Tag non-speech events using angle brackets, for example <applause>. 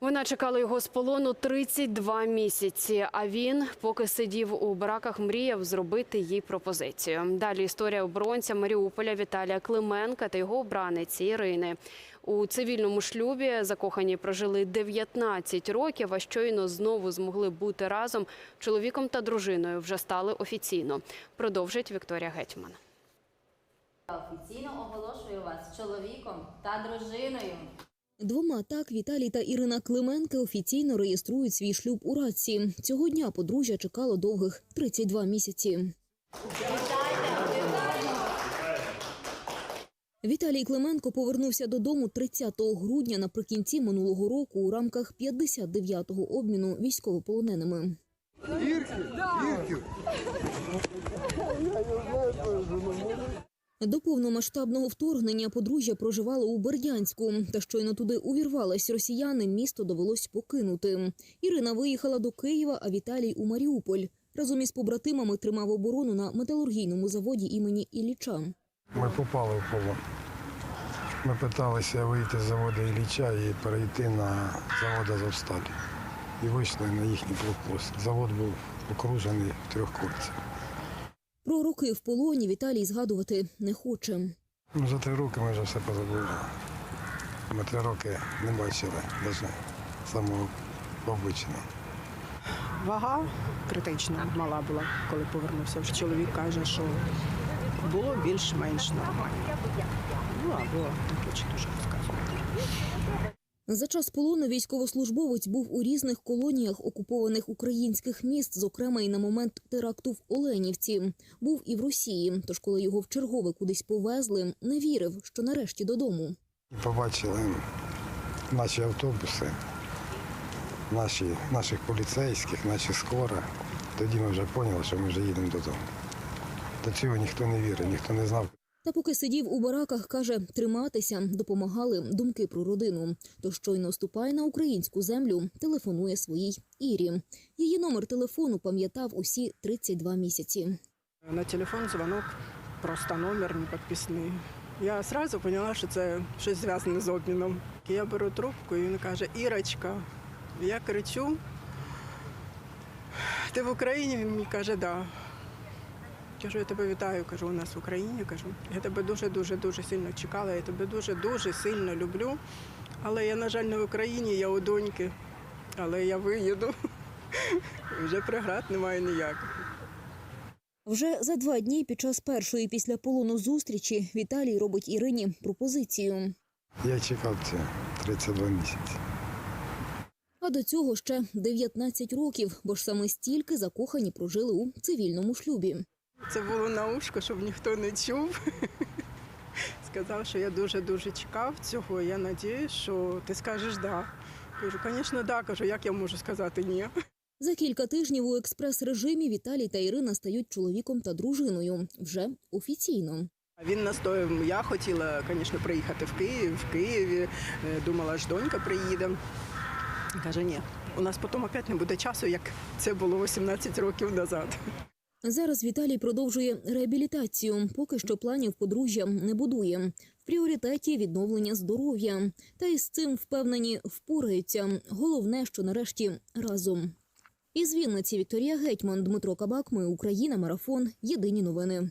Вона чекала його з полону 32 місяці. А він, поки сидів у бараках, мріяв зробити їй пропозицію. Далі історія оборонця Маріуполя Віталія Клименка та його обраниці Ірини. У цивільному шлюбі закохані прожили 19 років, а щойно знову змогли бути разом. Чоловіком та дружиною вже стали офіційно. Продовжить Вікторія Гетьман. Офіційно оголошую вас чоловіком та дружиною. Двома так Віталій та Ірина Клименки офіційно реєструють свій шлюб у Радці. Цього дня подружжя чекало довгих 32 місяці. Віталій Клименко повернувся додому 30 грудня наприкінці минулого року у рамках 59-го обміну військовополоненими. До повномасштабного вторгнення подружжя проживало у Бердянську. Та щойно туди увірвались росіяни, місто довелось покинути. Ірина виїхала до Києва, а Віталій у Маріуполь. Разом із побратимами тримав оборону на металургійному заводі імені Ілліча. Ми попали в полон. Ми питалися вийти з заводу Ілліча і перейти на завод Азовсталь. І вийшли на їхній блокпост. Завод був окружений в трьох кольцях. Про роки в полоні Віталій згадувати не хоче. Ну, за три роки ми вже все позабули. Ми три роки не бачили навіть самого обичного. Вага критично мала була, коли повернувся. Чоловік каже, що було більш-менш нормально. Ну або не хочу дуже розказувати. За час полону військовослужбовець був у різних колоніях окупованих українських міст, зокрема і на момент теракту в Оленівці. Був і в Росії. Тож, коли його вчергове кудись повезли, не вірив, що нарешті додому. Побачили наші автобуси, наші, наших поліцейських, наші скора. Тоді ми вже поняли, що ми вже їдемо додому. До цього ніхто не вірив, ніхто не знав, Та поки сидів у бараках, каже, триматися допомагали думки про родину. То щойно ступає на українську землю, телефонує своїй Ірі. Її номер телефону пам'ятав усі 32 місяці. На телефон дзвонок, просто номер не підписаний. Я одразу поняла, що це щось зв'язане з обміном. Я беру трубку, і він каже: Ірочка, я кричу. Ти в Україні? Він мені каже, да. Кажу, я тебе вітаю, кажу, у нас в Україні. Кажу, я тебе дуже, дуже, дуже сильно чекала, я тебе дуже, дуже сильно люблю. Але я, на жаль, не в Україні, я у доньки. Але я виїду. <laughs> Вже преград немає ніяких. Вже за два дні під час першої після полону зустрічі Віталій робить Ірині пропозицію. Я чекав це 32 місяці. А до цього ще 19 років, бо ж саме стільки закохані прожили у цивільному шлюбі. Це було на ушко, щоб ніхто не чув. Сказав, що я дуже-дуже чекав цього. Я надіюсь, що ти скажеш да. Кажу, звісно, да. Кажу, як я можу сказати ні. За кілька тижнів у експрес-режимі Віталій та Ірина стають чоловіком та дружиною вже офіційно. Він настояв, я хотіла, звісно, приїхати в Київ, в Києві. Е, Думала, аж донька приїде. Каже, ні, у нас потім опять не буде часу, як це було 18 років назад. Зараз Віталій продовжує реабілітацію. Поки що планів подружжя не будує. В пріоритеті відновлення здоров'я. Та із цим впевнені впораються. Головне, що нарешті разом. Із Вінниці Вікторія Гетьман, Дмитро Кабак. Ми Україна. Марафон. Єдині новини.